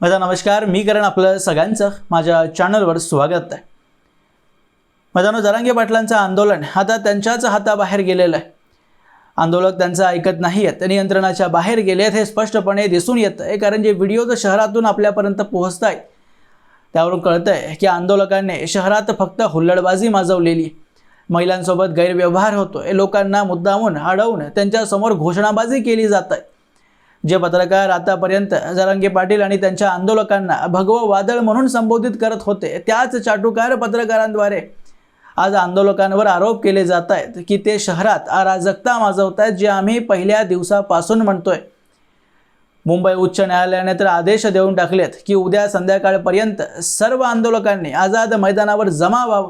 माझा नमस्कार मी करण आपलं सगळ्यांचं माझ्या चॅनलवर स्वागत आहे. मैदानो जरांगे पाटलांचं आंदोलन आता त्यांच्याच हाताबाहेर गेलेलं आहे. आंदोलक त्यांचं ऐकत नाही आहेत नियंत्रणाच्या बाहेर गेले आहेत हे स्पष्टपणे दिसून येतं आहे कारण जे व्हिडिओ तर शहरातून आपल्यापर्यंत पोहोचत आहेत त्यावरून कळतं आहे की आंदोलकांनी शहरात फक्त हुल्लडबाजी माजवलेली महिलांसोबत गैरव्यवहार होतो आहे लोकांना मुद्दामून अडवून त्यांच्यासमोर घोषणाबाजी केली जात आहे. जे पत्रकार आतापर्यंत जरांगे पाटील आणि त्यांच्या आंदोलकांना भगवं वादळ म्हणून संबोधित करत होते त्याच चाटुकार पत्रकारांद्वारे आज आंदोलकांवर आरोप केले जात आहेत की ते शहरात अराजकता माजवत आहेत जे आम्ही पहिल्या दिवसापासून म्हणतोय. मुंबई उच्च न्यायालयाने तर आदेश देऊन टाकलेत की उद्या संध्याकाळपर्यंत सर्व आंदोलकांनी आझाद मैदानावर जमा व्हावं.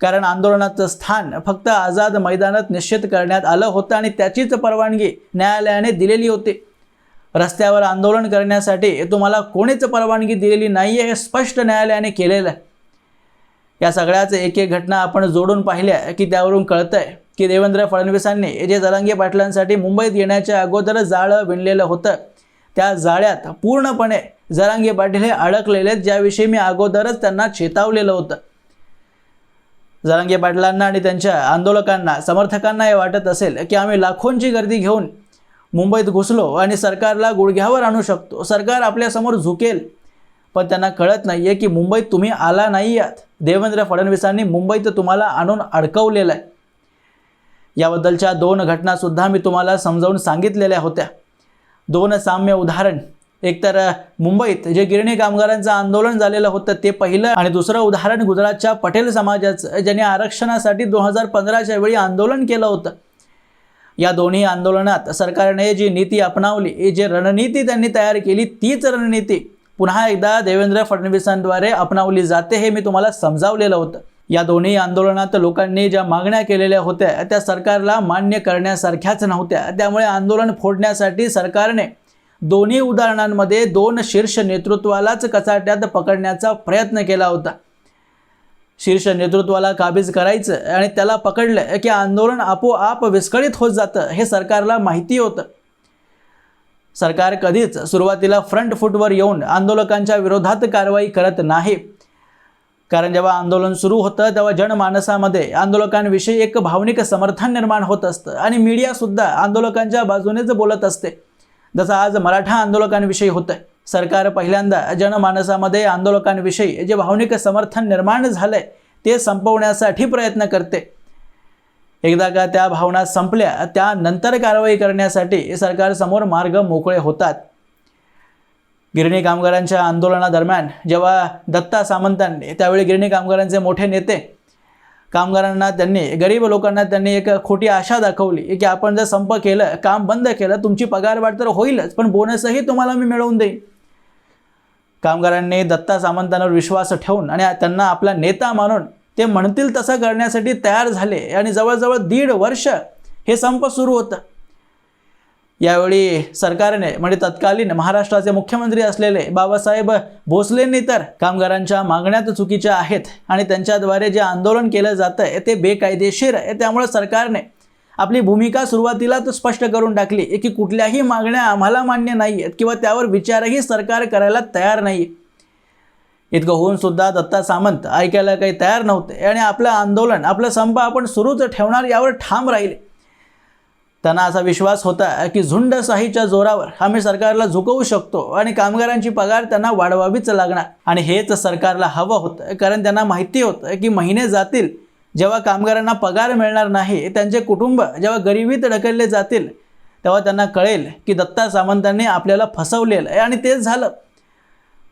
कारण आंदोलनाचं स्थान फक्त आझाद मैदानात निश्चित करण्यात आलं होतं आणि त्याचीच परवानगी न्यायालयाने दिलेली होती. रस्त्यावर आंदोलन करण्यासाठी तुम्हाला कोणीच परवानगी दिलेली नाही आहे हे स्पष्ट न्यायालयाने केलेलं आहे. या सगळ्याच एक एक घटना आपण जोडून पाहिल्या की त्यावरून कळतं आहे की देवेंद्र फडणवीसांनी जे जरांगे पाटलांसाठी मुंबईत येण्याच्या अगोदर जाळं विणलेलं होतं. त्या जाळ्यात पूर्णपणे जरांगे पाटील हे अडकलेले आहेत ज्याविषयी मी अगोदरच त्यांना चेतावलेलं होतं. जरांगे पाटलांना आणि त्यांच्या आंदोलकांना समर्थकांना हे वाटत असेल की आम्ही लाखोंची गर्दी घेऊन मुंबईत घुसलो आणि सरकारला गुडघ्यावर आणू शकतो. सरकार आपल्यासमोर झुकेल. पण त्यांना कळत नाही आहे की मुंबईत तुम्ही आला नाही आहात देवेंद्र फडणवीसांनी मुंबईत तुम्हाला आणून अडकवलेलं आहे याबद्दलच्या दोन घटनासुद्धा मी तुम्हाला समजावून सांगितलेल्या होत्या. दोन साम्य उदाहरण. एकतर मुंबईत जे गिरणी कामगारांचं आंदोलन झालेलं होतं ते पहिलं आणि दुसरं उदाहरण गुजरातच्या पटेल समाजाचं ज्यांनी आरक्षणासाठी दोन हजार पंधराच्या वेळी आंदोलन केलं होतं. या दोन्ही आंदोलनात सरकारने जी नीती अपनावली जी रणनीती त्यांनी तयार केली तीच रणनीती पुन्हा एकदा देवेंद्र फडणवीसांद्वारे अपनावली जाते हे मी तुम्हाला समजावलेलं होतं. या दोन्ही आंदोलनात लोकांनी ज्या मागण्या केलेल्या होत्या त्या सरकारला मान्य करण्यासारख्याच नव्हत्या. त्यामुळे आंदोलन फोडण्यासाठी सरकारने दोन्ही उदाहरणांमध्ये दोन शीर्ष नेतृत्वालाच कचाट्यात पकडण्याचा प्रयत्न केला होता. शीर्ष नेतृत्वाला काबीज करायचं आणि त्याला पकडलं की आंदोलन आपोआप विस्कळीत होत जातं हे सरकारला माहिती होतं. सरकार कधीच सुरुवातीला फ्रंट फूटवर येऊन आंदोलकांच्या विरोधात कारवाई करत नाही. कारण जेव्हा आंदोलन सुरू होतं तेव्हा जनमानसामध्ये आंदोलकांविषयी एक भावनिक समर्थन निर्माण होत असतं आणि मीडियासुद्धा आंदोलकांच्या बाजूनेच बोलत असते. जसं आज मराठा आंदोलकांविषयी होतं सरकार पहिल्यांदा जनमानसामध्ये आंदोलकांविषयी जे भावनिक समर्थन निर्माण झालंय ते संपवण्यासाठी प्रयत्न करते. एकदा का त्या भावना संपल्या त्यानंतर कारवाई करण्यासाठी सरकारसमोर मार्ग मोकळे होतात. गिरणी कामगारांच्या आंदोलनादरम्यान जेव्हा दत्ता सामंतांनी त्यावेळी गिरणी कामगारांचे मोठे नेते कामगारांना त्यांनी गरीब लोकांना त्यांनी एक खोटी आशा दाखवली की आपण जर संप केलं काम बंद केलं तुमची पगारवाढ तर होईलच पण बोनसही तुम्हाला मी मिळवून देईन. कामगारांनी दत्ता सामंतांवर विश्वास ठेवून आणि त्यांना आपला नेता मानून ते म्हणतील तसं करण्यासाठी तयार झाले. आणि जवळजवळ दीड वर्ष हे संप सुरू होतं. यावेळी सरकारने म्हणजे तत्कालीन महाराष्ट्राचे मुख्यमंत्री असलेले बाबासाहेब भोसलेंनी तर कामगारांच्या मागण्या तर चुकीच्या आहेत आणि त्यांच्याद्वारे जे आंदोलन केलं जातं आहे ते बेकायदेशीर आहे. त्यामुळे सरकारने आपली भूमिका सुरुवातीलाच स्पष्ट करून टाकली की कुठल्याही मागण्या आम्हाला मान्य नाही आहेत किंवा त्यावर विचारही सरकार करायला तयार नाही इतकं होऊन सुद्धा दत्ता सामंत ऐकायला काही तयार नव्हते आणि आपलं आंदोलन आपलं संप आपण सुरूच ठेवणार यावर ठाम राहिले. त्यांना असा विश्वास होता की झुंडशाहीच्या जोरावर आम्ही सरकारला झुकवू शकतो आणि कामगारांची पगार त्यांना वाढवावीच लागणार. आणि हेच सरकारला हवं होतं कारण त्यांना माहिती होतं की महिने जातील जेव्हा कामगारांना पगार मिळणार नाही त्यांचे कुटुंब जेव्हा गरिबीत ढकलले जातील तेव्हा त्यांना कळेल की दत्ता सामंतांनी आपल्याला फसवलेलं आहे. आणि तेच झालं.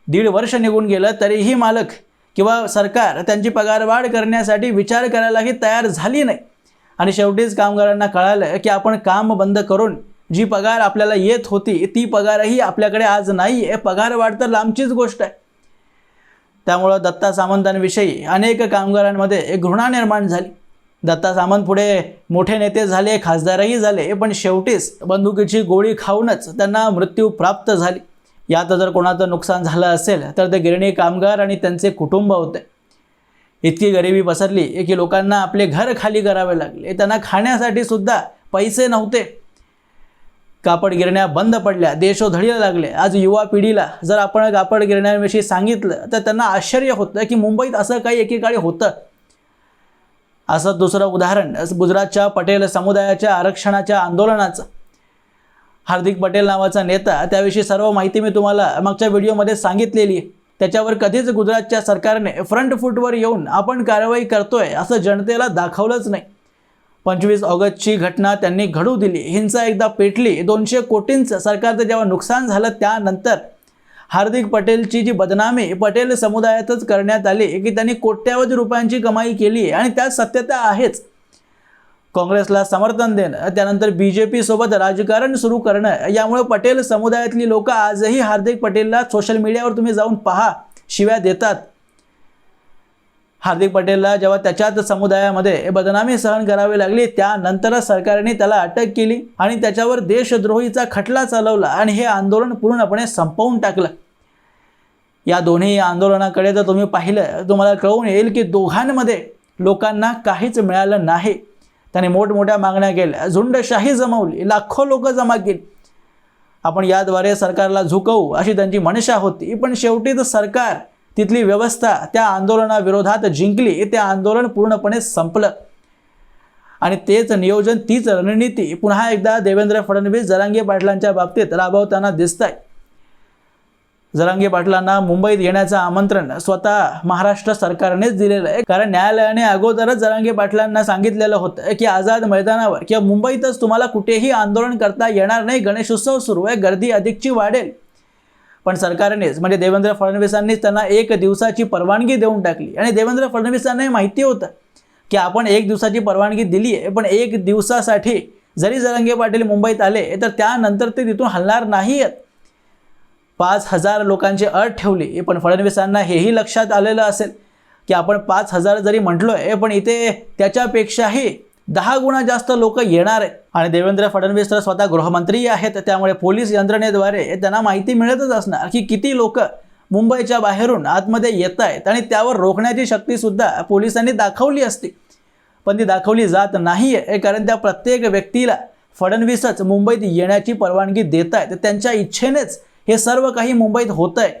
दीड वर्ष निघून गेलं तरीही मालक किंवा सरकार त्यांची पगारवाढ करण्यासाठी विचार करायलाही तयार झाली नाही. आणि शेवटीच कामगारांना कळालं की आपण काम बंद करून जी पगार आपल्याला येत होती ती पगारही आपल्याकडे आज नाही आहे पगारवाढ तर लांबचीच गोष्ट आहे. त्यामुळं दत्ता सामंतांविषयी अनेक कामगारांमध्ये एक घृणा निर्माण झाली. दत्ता सामंत पुढे मोठे नेते झाले खासदारही झाले पण शेवटीच बंदुकीची गोळी खाऊनच त्यांना मृत्यू प्राप्त झाली. यात जर कोणाचं नुकसान झालं असेल तर ते गिरणी कामगार आणि त्यांचे कुटुंब होते. इतकी गरिबी पसरली की लोकांना आपले घर खाली करावे लागले. त्यांना खाण्यासाठी सुद्धा पैसे नव्हते. कापड गिरण्या बंद पडल्या देशोधडीला लागले. आज युवा पिढीला जर आपण कापड गिरण्यांविषयी सांगितलं तर त्यांना आश्चर्य होतं की मुंबईत असं काही एकेकाळी होतं. असं दुसरं उदाहरण गुजरातच्या पटेल समुदायाच्या आरक्षणाच्या आंदोलनाचं. हार्दिक पटेल नावाचा नेता त्याविषयी सर्व माहिती मी तुम्हाला मागच्या व्हिडिओमध्ये सांगितलेली त्याच्यावर कधीच गुजरातच्या सरकारने फ्रंट फूटवर येऊन आपण कारवाई करतोय असं जनतेला दाखवलंच नाही. पंचवीस ऑगस्टची घटना त्यांनी घडू दिली. हिंसा एकदा पेटली. दोनशे कोटींचं सरकारचं जेव्हा नुकसान झालं त्यानंतर हार्दिक पटेलची जी बदनामी पटेल समुदायातच करण्यात आली की त्यांनी कोट्यावधी रुपयांची कमाई केली आणि त्यात सत्यता आहेच. काँग्रेसला समर्थन देणं त्यानंतर बी जे पीसोबत राजकारण सुरू करणं यामुळे पटेल समुदायातली लोक आजही हार्दिक पटेलला सोशल मीडियावर तुम्ही जाऊन पहा. शिव्या देतात. हार्दिक पटेलला जेव्हा त्याच्याच समुदायामध्ये बदनामी सहन करावी लागली त्यानंतरच सरकारने त्याला अटक केली आणि त्याच्यावर देशद्रोहीचा खटला चालवला आणि हे आंदोलन पूर्णपणे संपवून टाकलं. या दोन्ही आंदोलनाकडे जर तुम्ही पाहिलं तुम्हाला कळून येईल की दोघांमध्ये लोकांना काहीच मिळालं नाही. त्याने मोठमोठ्या मागण्या केल्या. झुंडशाही जमवली लाखो लोक जमा केली. आपण याद्वारे सरकारला झुकवू अशी त्यांची मनशा होती पण शेवटी तर सरकार तिथली व्यवस्था त्या आंदोलनाविरोधात जिंकली ते आंदोलन पूर्णपणे संपलं. आणि तेच नियोजन तीच रणनीती पुन्हा एकदा देवेंद्र फडणवीस जरांगे पाटलांच्या बाबतीत राबवताना दिसत आहे जरांगे पाटलांना मुंबईत येण्याचं आमंत्रण स्वतः महाराष्ट्र सरकारनेच दिलेलं आहे. कारण न्यायालयाने अगोदरच जरांगे पाटलांना सांगितलेलं होतं की आझाद मैदानावर किंवा मुंबईतच तुम्हाला कुठेही आंदोलन करता येणार नाही गणेशोत्सव सुरू आहे गर्दी अधिकची वाढेल. पण सरकारनेच म्हणजे देवेंद्र फडणवीसांनीच त्यांना एक दिवसाची परवानगी देऊन टाकली. आणि देवेंद्र फडणवीसांनाही माहिती होतं की आपण एक दिवसाची परवानगी दिली आहे पण एक दिवसासाठी जरी जरंगे पाटील मुंबईत आले तर त्यानंतर ते तिथून हलणार नाही आहेत. पाच हजार लोकांची अट ठेवली पण फडणवीसांना हेही लक्षात आलेलं असेल की आपण पाच हजार जरी म्हटलो आहे पण इथे त्याच्यापेक्षाही दहा गुणा जास्त लोक येणार आहेत आणि देवेंद्र फडणवीस तर स्वतः गृहमंत्री आहेत त्यामुळे पोलीस यंत्रणेद्वारे त्यांना माहिती मिळतच असणार की किती लोक मुंबईच्या बाहेरून आतमध्ये येत आहेत आणि त्यावर रोखण्याची शक्तीसुद्धा पोलिसांनी दाखवली असती. पण ती दाखवली जात नाही आहे कारण त्या प्रत्येक व्यक्तीला फडणवीसच मुंबईत येण्याची परवानगी देत आहेत. त्यांच्या इच्छेनेच हे सर्व काही मुंबईत होतं आहे.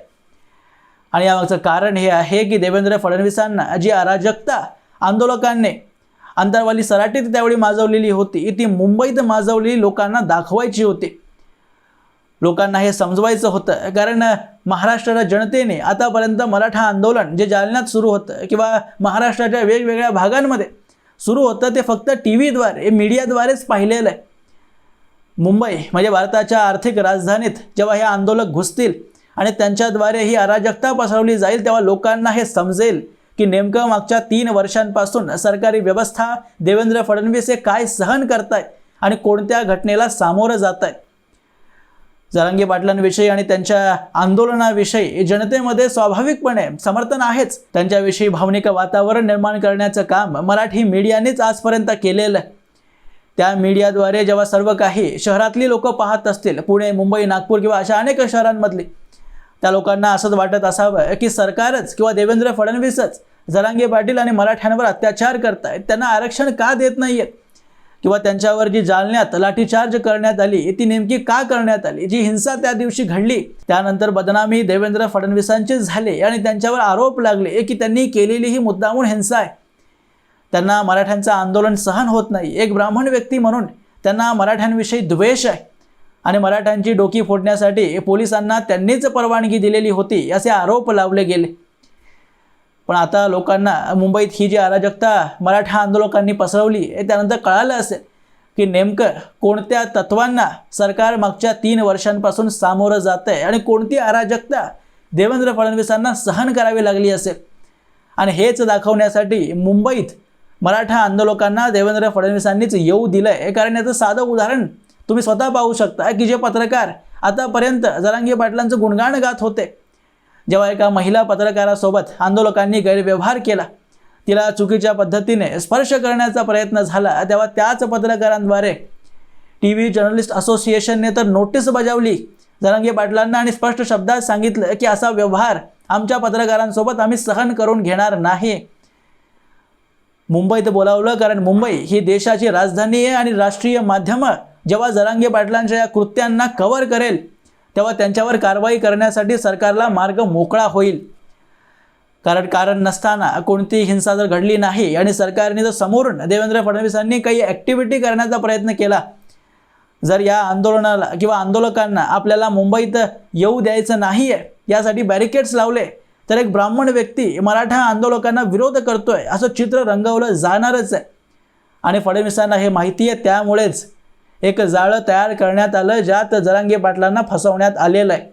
आणि यामागचं कारण हे आहे की देवेंद्र फडणवीसांना जी अराजकता आंदोलकांनी अंतरवाली सराटीत त्यावेळी माजवलेली होती. ती मुंबईत माजवलेली लोकांना दाखवायची होती. लोकांना हे समजवायचं होतं. कारण महाराष्ट्राच्या जनतेने आतापर्यंत मराठा आंदोलन जे जालन्यात सुरू होतं किंवा महाराष्ट्राच्या वेगवेगळ्या भागांमध्ये सुरू होतं ते फक्त टी व्हीद्वारे मीडियाद्वारेच पाहिलेलं आहे. मुंबई म्हणजे भारताच्या आर्थिक राजधानीत जेव्हा हे आंदोलक घुसतील आणि त्यांच्याद्वारे ही अराजकता पसरवली जाईल तेव्हा लोकांना हे समजेल. की नेमकं मागच्या तीन वर्षांपासून सरकारी व्यवस्था देवेंद्र फडणवीस हे काय सहन करताय आणि कोणत्या घटनेला सामोरं जात आहे जरांगी पाटलांविषयी आणि त्यांच्या आंदोलनाविषयी जनतेमध्ये स्वाभाविकपणे समर्थन आहेच. त्यांच्याविषयी भावनिक वातावरण निर्माण करण्याचं काम मराठी मीडियानेच आजपर्यंत केलेलं आहे. त्या मीडियाद्वारे जेव्हा सर्व काही शहरातली लोक पाहत असतील पुणे मुंबई नागपूर किंवा अशा अनेक शहरांमधली त्या लोकांना असंच वाटत असावं की सरकारच किंवा देवेंद्र फडणवीसच जरांगे पाटील आणि मराठ्यांवर अत्याचार करतायत. त्यांना आरक्षण का देत नाही आहेत किंवा त्यांच्यावर जी जालन्यात लाठीचार्ज करण्यात आली ती नेमकी का करण्यात आली? जी हिंसा त्या दिवशी घडली त्यानंतर बदनामी देवेंद्र फडणवीसांची झाले आणि त्यांच्यावर आरोप लागले की त्यांनी केलेली ही मुद्दामून हिंसा आहे. त्यांना मराठ्यांचं आंदोलन सहन होत नाही. एक ब्राह्मण व्यक्ती म्हणून त्यांना मराठ्यांविषयी द्वेष आहे. आणि मराठ्यांची डोकी फोडण्यासाठी पोलिसांना त्यांनीच परवानगी दिलेली होती असे आरोप लावले गेले. पण आता लोकांना मुंबईत ही जी अराजकता मराठा आंदोलकांनी पसरवली हे त्यानंतर कळालं असेल की नेमकं कोणत्या तत्वांना सरकार मागच्या तीन वर्षांपासून सामोरं जात आहे आणि कोणती अराजकता देवेंद्र फडणवीसांना सहन करावी लागली असेल. आणि हेच दाखवण्यासाठी मुंबईत मराठा आंदोलकांना देवेंद्र फडणवीसांनीच येऊ दिलं आहे कारण याचं साधं उदाहरण तुम्ही स्वतः पाहू शकता की जे पत्रकार आतापर्यंत जरांगी पाटलांचं गुणगाण गात होते जेव्हा एका महिला पत्रकारासोबत आंदोलकांनी गैरव्यवहार केला तिला चुकीच्या पद्धतीने स्पर्श करण्याचा प्रयत्न झाला तेव्हा त्याच पत्रकारांद्वारे टी व्ही जर्नलिस्ट असोसिएशनने तर नोटीस बजावली. जरांगे पाटलांना आणि स्पष्ट शब्दात सांगितलं की असा व्यवहार आमच्या पत्रकारांसोबत आम्ही सहन करून घेणार नाही. मुंबईत बोलावलं कारण मुंबई ही देशाची राजधानी आहे आणि राष्ट्रीय माध्यमं जेव्हा जरांगे पाटलांच्या या कृत्यांना कव्हर करेल तेव्हा त्यांच्यावर कारवाई करण्यासाठी सरकारला मार्ग मोकळा होईल. कारण कारण नसताना कोणतीही हिंसा जर घडली नाही आणि सरकारने जर समोरून देवेंद्र फडणवीसांनी काही ॲक्टिव्हिटी करण्याचा प्रयत्न केला जर या आंदोलनाला किंवा आंदोलकांना आपल्याला मुंबईत येऊ द्यायचं नाही आहे यासाठी बॅरिकेड्स लावले तर एक ब्राह्मण व्यक्ती मराठा आंदोलकांना विरोध करतोय असं चित्र रंगवलं जाणारच आहे. आणि फडणवीसांना हे माहिती आहे त्यामुळेच एक जाळं तयार करण्यात आलं ज्यात जरांगे पाटलांना फसवण्यात आलेलं आहे.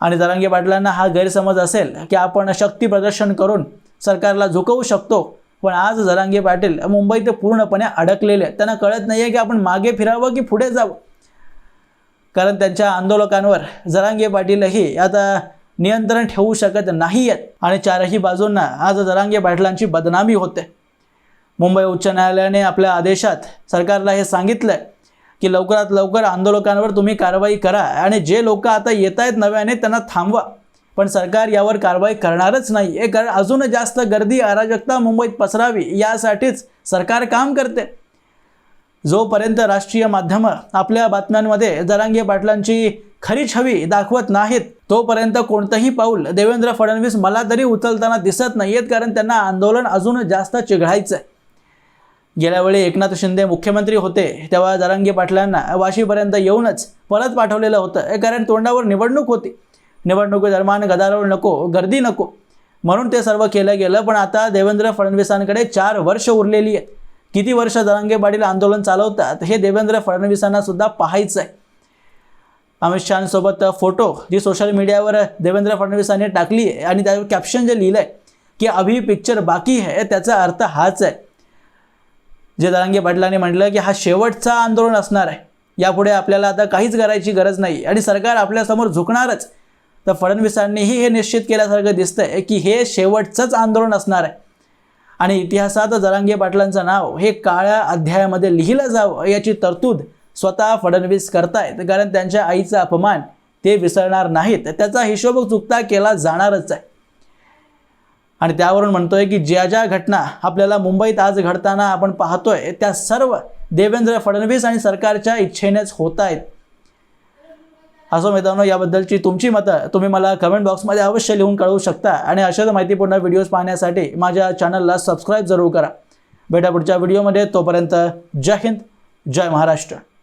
आणि जरांगे पाटलांना हा गैरसमज असेल की आपण शक्ती प्रदर्शन करून सरकारला झुकवू शकतो पण आज जरांगे पाटील मुंबईत पूर्णपणे अडकलेले आहेत. त्यांना कळत नाही आहे की आपण मागे फिरावं की पुढे जावं. कारण त्यांच्या आंदोलकांवर जरांगे पाटीलही आता नियंत्रण ठेवू शकत नाही आहेत आणि चारही बाजूंना आज जरांगे पाटलांची बदनामी होते. मुंबई उच्च न्यायालयाने आपल्या आदेशात सरकारला हे सांगितलं आहे की लवकरात लवकर आंदोलकांवर तुम्ही कारवाई करा आणि जे लोक आता येत आहेत नव्याने त्यांना थांबवा. पण सरकार यावर कारवाई करणारच नाही. आहे कारण अजून जास्त गर्दी अराजकता मुंबईत पसरावी यासाठीच सरकार काम करते. जोपर्यंत राष्ट्रीय माध्यमं आपल्या बातम्यांमध्ये जरांगे पाटलांची खरी छवी दाखवत नाहीत तोपर्यंत कोणतंही पाऊल देवेंद्र फडणवीस मला तरी उचलताना दिसत नाहीयेत कारण त्यांना आंदोलन अजून जास्त चिघळायचं आहे गेल्यावेळी एकनाथ शिंदे मुख्यमंत्री होते तेव्हा जरांगी पाटलांना वाशीपर्यंत येऊनच परत पाठवलेलं होतं. कारण तोंडावर निवडणूक होती. निवडणुकीदरम्यान गदारोळ नको गर्दी नको. म्हणून ते सर्व केलं गेलं पण आता देवेंद्र फडणवीसांकडे चार वर्ष उरलेली आहेत. किती वर्ष जरांगे पाटील आंदोलन चालवतात हे देवेंद्र फडणवीसांना सुद्धा पाहायचं आहे अमित शहासोबत फोटो जी सोशल मीडियावर देवेंद्र फडणवीसांनी टाकली आहे आणि त्यावर कॅप्शन जे लिहिलं आहे की अभी पिक्चर बाकी आहे त्याचा अर्थ हाच आहे. जे दरांगे पाटलांनी म्हटलं की हा शेवटचा आंदोलन असणार आहे. यापुढे आपल्याला आता काहीच करायची गरज नाही आणि सरकार आपल्यासमोर झुकणारच. तर फडणवीसांनीही हे निश्चित केल्यासारखं दिसतंय की हे शेवटचंच आंदोलन असणार आहे. आणि इतिहासात जरांगे पाटलांचं नाव हे काळ्या अध्यायामध्ये लिहिलं जावं याची तरतूद स्वतः फडणवीस करतायत. कारण त्यांच्या आईचा अपमान ते विसरणार नाहीत. त्याचा हिशोब चुकता केला जाणारच आहे. आणि त्यावरून म्हणतोय की ज्या ज्या घटना आपल्याला मुंबईत आज घडताना आपण पाहतोय त्या सर्व देवेंद्र फडणवीस आणि सरकारच्या इच्छेनेच होत आहेत असो मित्रांनो याबद्दलची तुमची मतं तुम्ही मला कमेंट बॉक्समध्ये अवश्य लिहून कळवू शकता. आणि अशाच माहितीपूर्ण व्हिडिओज पाहण्यासाठी माझ्या चॅनलला सबस्क्राईब जरूर करा. भेटा पुढच्या व्हिडिओमध्ये तोपर्यंत जय हिंद जय महाराष्ट्र.